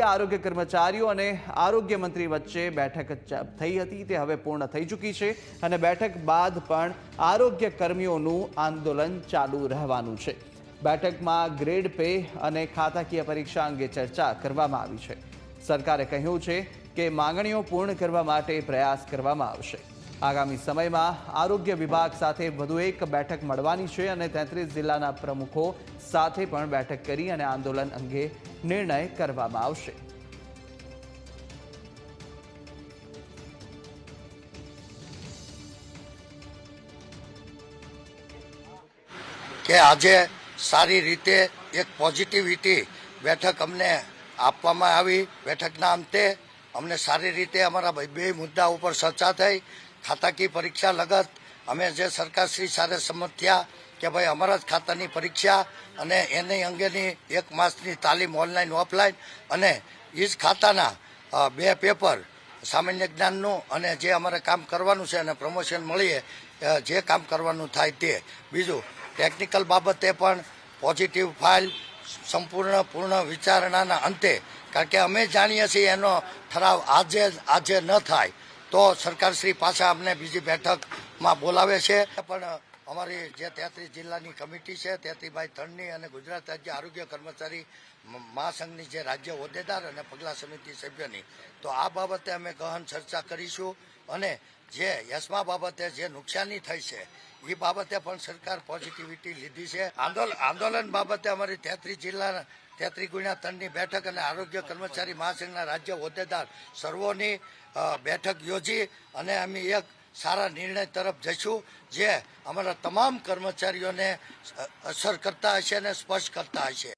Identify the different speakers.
Speaker 1: આરોગ્ય કર્મચારીઓ અને આરોગ્ય મંત્રી વચ્ચે બેઠક થઈ હતી, તે હવે પૂર્ણ થઈ ચૂકી છે અને બેઠક બાદ પણ આરોગ્ય કર્મીઓનું આંદોલન ચાલુ રહેવાનું છે. બેઠકમાં ગ્રેડ પે અને ખાતાકીય પરીક્ષા અંગે ચર્ચા કરવામાં આવી છે. સરકારે કહ્યું છે કે માંગણીઓ પૂર્ણ કરવા માટે પ્રયાસ કરવામાં આવશે. આગામી સમયમાં આરોગ્ય વિભાગ સાથે વધુ એક બેઠક મળવાની છે અને તેત્રીસ જિલ્લાના પ્રમુખો સાથે પણ બેઠક કરી અને આંદોલન અંગે નિર્ણય કરવામાં આવશે.
Speaker 2: કે આજે સારી રીતે એક પોઝિટિવિટી બેઠક અમને આપવામાં આવી. બેઠકના અંતે અમને સારી રીતે અમારા બે- મુદ્દા ઉપર ચર્ચા થઈ. ખાતાકી પરીક્ષા લગત અમે જે સરકારશ્રી સાથે સંમત થયા કે ભાઈ અમારા જ ખાતાની પરીક્ષા અને એની અંગેની એક માસની તાલીમ ઓનલાઈન ઓફલાઈન અને એ જ ખાતાના બે પેપર સામાન્ય જ્ઞાનનું અને જે અમારે કામ કરવાનું છે અને પ્રમોશન મળીએ જે કામ કરવાનું થાય તે. બીજું, ટેકનિકલ બાબતે પણ પોઝિટિવ ફાઇલ, સંપૂર્ણ, પૂર્ણ વિચારણાના અંતે, કારણ કે અમે જાણીએ છીએ એનો ઠરાવ આજે આજે ન થાય. તો સરકારશ્રી પાછા અમને બીજી બેઠકમાં બોલાવે છે. પણ અમારી જે તેત્રીસ જિલ્લાની કમિટી છે તેત્રીભાઈ ત્રણની અને ગુજરાત રાજ્ય આરોગ્ય કર્મચારી મહાસંઘની જે રાજ્ય હોદ્દેદાર અને પગલા સમિતિ સભ્યની. તો આ બાબતે અમે ગહન ચર્ચા કરીશું અને જે યશમા બાબતે જે નુકસાની થઈ છે એ બાબતે પણ સરકાર પોઝિટિવિટી લીધી છે. આંદોલન આંદોલન બાબતે અમારી તેત્રીસ જિલ્લા, તેત્રીસ ગુણ્યા ત્રણની બેઠક અને આરોગ્ય કર્મચારી મહાસંઘના રાજ્ય હોદ્દેદાર સર્વોની બેઠક યોજી અને અમે એક સારા નિર્ણય તરફ જઈશું, જે અમારા તમામ કર્મચારીઓને અસર કરતા હશે અને સ્પર્શ કરતા હશે.